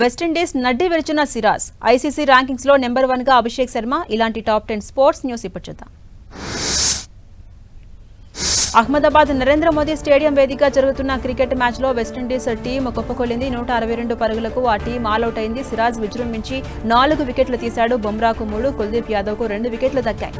West Indies నడ్డి విరిచిన Siraj ICC ర్యాంకింగ్స్లో నెంబర్ వన్గా అభిషేక్ శర్మ ఇలాంటి టాప్ టెన్ స్పోర్ట్స్ న్యూస్ ఇప్పుడు చూద్దాం. అహ్మదాబాద్ నరేంద్ర మోదీ స్టేడియం వేదికగా జరుగుతున్న క్రికెట్ మ్యాచ్లో వెస్టిండీస్ టీం కుప్పకొల్లింది నూట అరవై రెండు పరుగులకు ఆ టీం ఆల్అౌట్ అయింది. సిరాజ్ విజృంభించి నాలుగు వికెట్లు తీశాడు. బుమ్రాకు మూడు కుల్దీప్ యాదవ్కు రెండు వికెట్లు దక్కాయి.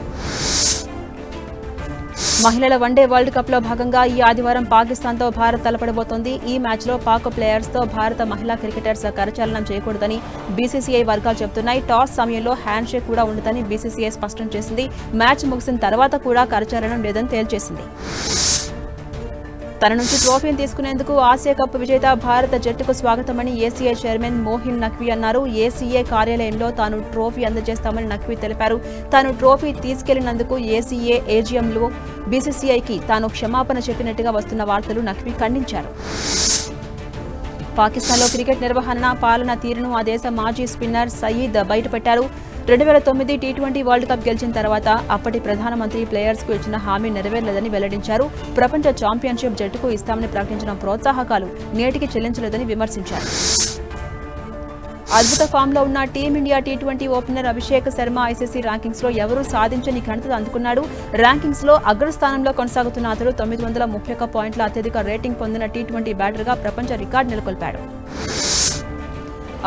మహిళల వన్డే వరల్డ్ కప్లో భాగంగా ఈ ఆదివారం పాకిస్తాన్తో భారత్ తలపడబోతోంది. ఈ మ్యాచ్లో పాక్ ప్లేయర్స్తో భారత మహిళా క్రికెటర్స్ కరచాలనం చేయకూడదని బీసీసీఐ వర్గాలు చెబుతున్నాయి. టాస్ సమయంలో హ్యాండ్ షేక్ కూడా ఉండదని బీసీసీఐ స్పష్టం చేసింది. మ్యాచ్ ముగిసిన తర్వాత కూడా కరచాలనం లేదని తేల్చేసింది. తన నుంచి ట్రోఫీని తీసుకునేందుకు ఆసియా కప్ విజేత భారత జట్టుకు స్వాగతమని ఏసీఏ చైర్మన్ మోహిన్ నఖ్వీ అన్నారు. ఏసీఏ కార్యాలయంలో తాను ట్రోఫీ అందజేస్తామని నఖ్వీ తెలిపారు. తాను ట్రోఫీ తీసుకెళ్ళినందుకు ఏసీఏ ఏజీఎంలో బీసీసీఐకి తాను క్షమాపణ చెప్పినట్టుగా వస్తున్న వార్తలు నఖ్వీ ఖండించారు. పాకిస్తాన్లో క్రికెట్ నిర్వహణ పాలన తీరును ఆ దేశ మాజీ స్పిన్నర్ సయీద్ బయటపెట్టారు. రెండు వేల తొమ్మిది టీ ట్వంటీ వరల్డ్ కప్ గెలిచిన తర్వాత అప్పటి ప్రధానమంత్రి ప్లేయర్స్కు ఇచ్చిన హామీ నెరవేరలేదని వెల్లడించారు. ప్రపంచ ఛాంపియన్షిప్ జట్టుకు ఇస్తామని ప్రకటించిన ప్రోత్సాహకాలు నేటికి చెల్లించలేదని విమర్శించారు. అద్భుత ఫామ్లో ఉన్న team India T twenty opener Abhishek Sharma ICC ర్యాంకింగ్స్లో ఎవరూ సాధించని ఘనత అందుకున్నాడు. ర్యాంకింగ్స్లో అగ్రస్థానంలో కొనసాగుతున్న అతడు తొమ్మిది వందల ముప్పై ఒక్క పాయింట్ల అత్యధిక రేటింగ్ పొందిన టీ ట్వంటీ బ్యాటర్గా ప్రపంచ రికార్డు నెలకొల్పాడు.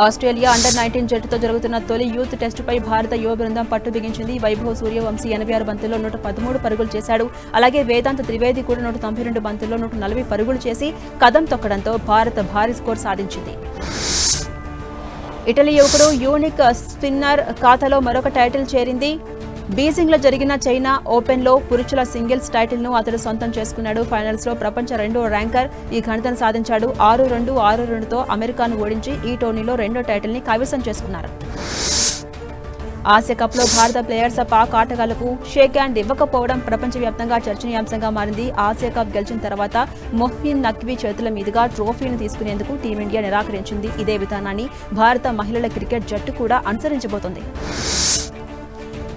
ఆస్ట్రేలియా అండర్ నైన్టీన్ జట్టుతో జరుగుతున్న తొలి యూత్ టెస్టుపై భారత యువ బృందం పట్టు బిగించింది. వైభవ్ సూర్యవంశీ ఎనభై ఆరు బంతుల్లో నూట పదమూడు పరుగులు చేశాడు. అలాగే వేదాంత త్రివేది కూడా నూట తొంభై రెండు బంతుల్లో నూట నలభై పరుగులు చేసి కదం తొక్కడంతో భారత భారీ స్కోర్ సాధించింది. ఇటలీ యువకుడు యూనిక్ స్పిన్నర్ ఖాతాలో మరొక టైటిల్ చేరింది. బీజింగ్లో జరిగిన చైనా ఓపెన్లో పురుషుల సింగిల్స్ టైటిల్ను అతడు సొంతం చేసుకున్నాడు. ఫైనల్స్లో ప్రపంచ రెండో ర్యాంకర్ ఈ ఘనతను సాధించాడు. ఆరు రెండు ఆరు రెండుతో అమెరికాను ఓడించి ఈ టోర్నీలో రెండో టైటిల్ని కైవసం చేసుకున్నారు. ఆసియా కప్లో భారత ప్లేయర్స్ పాక్ ఆటగాళ్ళకు షేక్ హ్యాండ్ ఇవ్వకపోవడం ప్రపంచవ్యాప్తంగా చర్చనీయాంశంగా మారింది. ఆసియా కప్ గెలిచిన తర్వాత మొహ్సిన్ నక్వీ చేతుల మీదుగా ట్రోఫీని తీసుకునేందుకు టీమిండియా నిరాకరించింది. ఇదే విధానాన్ని భారత మహిళల క్రికెట్ జట్టు కూడా అనుసరించబోతోంది.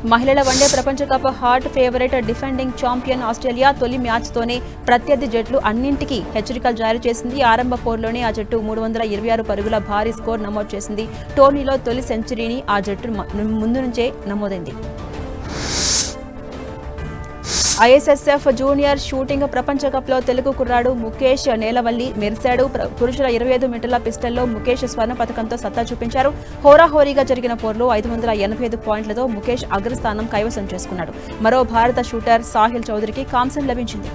మహిళల వన్డే ప్రపంచ cup hot favourite defending champion Australia తొలి మ్యాచ్తోనే ప్రత్యర్థి జట్లు అన్నింటికీ హెచ్చరికలు జారీ చేసింది. ఆరంభ ఫోర్లోనే ఆ జట్టు మూడు వందల ఇరవై ఆరు పరుగుల భారీ స్కోర్ నమోదు చేసింది. టోర్నీలో తొలి సెంచరీని ఆ జట్టు ముందు నుంచే నమోదైంది. ఐఎస్ఎస్ఎఫ్ జూనియర్ షూటింగ్ ప్రపంచ కప్లో తెలుగు కుర్రాడు ముఖేష్ నేలవల్లి మెరిశాడు పురుషుల ఇరవై ఐదు మీటర్ల పిస్టల్లో ముఖేష్ స్వర్ణ పథకంతో సత్తా చూపించారు. హోరాహోరీగా జరిగిన పోర్లో ఐదు వందల ఎనభై ఐదు పాయింట్లతో ముఖేష్ అగ్రస్థానం కైవసం చేసుకున్నాడు. మరో భారత షూటర్ సాహిల్ చౌదరికి కాంస్యం లభించింది.